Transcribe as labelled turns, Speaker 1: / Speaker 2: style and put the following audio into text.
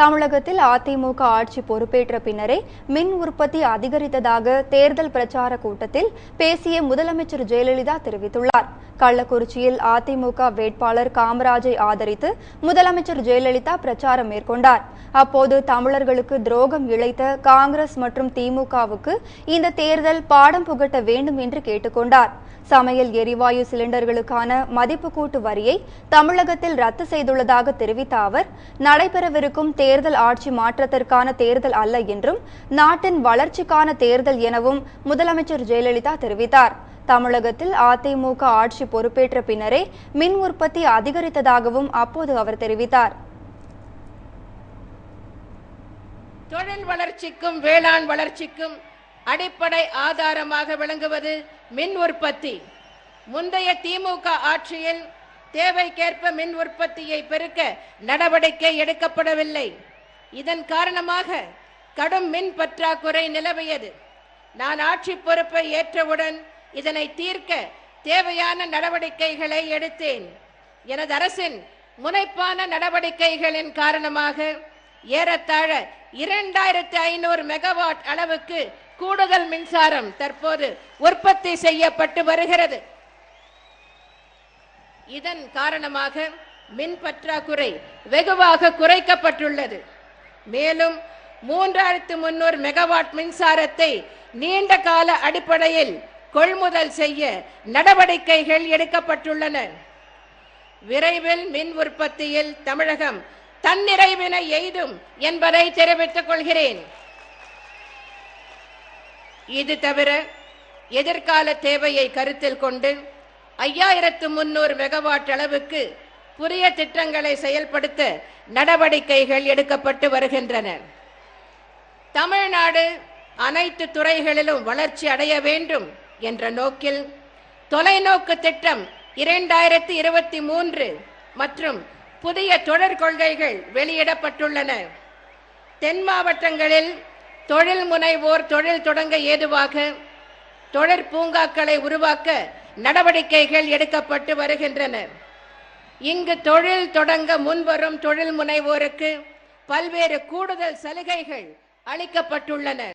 Speaker 1: தமிழகத்தில் அதிமுக ஆட்சி பொறுப்பேற்ற பின்னரே மின் உற்பத்தி அதிகரித்ததாக தேர்தல் பிரச்சார கூட்டத்தில் பேசிய முதலமைச்சர் ஜெயலலிதா தெரிவித்துள்ளார். கள்ளக்குறிச்சியில் அதிமுக வேட்பாளர் காமராஜை ஆதரித்து முதலமைச்சர் ஜெயலலிதா பிரச்சாரம் மேற்கொண்டார். அப்போது தமிழர்களுக்கு துரோகம் இழைத்த காங்கிரஸ் மற்றும் திமுகவுக்கு இந்த தேர்தல் பாடம் புகட்ட வேண்டும் என்று கேட்டுக்கொண்டார். சமையல் எரிவாயு சிலிண்டர்களுக்கான மதிப்பு கூட்டு வரியை தமிழகத்தில் ரத்து செய்துள்ளதாக தெரிவித்த அவர் நடைபெறவிருக்கும் தேர்தல் ஆட்சி மாற்றத்திற்கான தேர்தல் அல்ல என்றும் நாட்டின் வளர்ச்சிக்கான தேர்தல் எனவும் முதலமைச்சர் ஜெயலலிதா தெரிவித்தார். தமிழகத்தில் அதிமுக ஆட்சி பொறுப்பேற்ற பின்னரே மின் உற்பத்தி அதிகரித்ததாகவும் அப்போது அவர் தெரிவித்தார்.
Speaker 2: தொழில் வளர்ச்சிக்கும் வேளாண் வளர்ச்சிக்கும் அடிப்படை ஆதாரமாக விளங்குவது மின் உற்பத்தி. முந்தைய திமுக ஆட்சியில் தேவைக்கேற்ப மின் உற்பத்தியை பெருக்க நடவடிக்கை எடுக்கப்படவில்லை. இதன் காரணமாக கடும் மின் பற்றாக்குறை நிலவியது. நான் ஆட்சி பொறுப்பை ஏற்றவுடன் இதனை தீர்க்க தேவையான நடவடிக்கைகளை எடுத்தேன். எனது அரசின் முனைப்பான நடவடிக்கைகளின் காரணமாக ஏறத்தாழ இரண்டாயிரத்து ஐநூறு மெகாவாட் அளவுக்கு கூடுதல் மின்சாரம் தற்போது உற்பத்தி செய்யப்பட்டு வருகிறது. இதன் காரணமாக மின் பற்றாக்குறை வெகுவாக குறைக்கப்பட்டுள்ளது. மேலும் மூன்றாயிரத்து முன்னூறு மெகாவாட் மின்சாரத்தை நீண்ட கால அடிப்படையில் கொள்முதல் செய்ய நடவடிக்கைகள் எடுக்கப்பட்டுள்ளன. விரைவில் மின் உற்பத்தியில் தமிழகம் தன்னிறைவினை எய்தும் என்பதை தெரிவித்துக் கொள்கிறேன். இது தவிர எதிர்கால தேவையை கருத்தில் கொண்டு ஐயாயிரத்து முன்னூறு மெகாவாட் அளவுக்கு புதிய திட்டங்களை செயல்படுத்த நடவடிக்கைகள் எடுக்கப்பட்டு வருகின்றன. தமிழ்நாடு அனைத்து துறைகளிலும் வளர்ச்சி அடைய வேண்டும் என்ற நோக்கில் தொலைநோக்கு திட்டம் இரண்டாயிரத்தி இருபத்தி மூன்று மற்றும் புதிய தொடர் கொள்கைகள் வெளியிடப்பட்டுள்ளன. தென் மாவட்டங்களில் தொழில் முனைவோர் தொழில் தொடங்க ஏதுவாக தொழிற் பூங்காக்களை உருவாக்க நடவடிக்கைகள் எடுக்கப்பட்டு வருகின்றன. இங்கு தொழில் தொடங்க முன்வரும் தொழில் முனைவோருக்கு பல்வேறு கூடுதல் சலுகைகள் அளிக்கப்பட்டுள்ளன.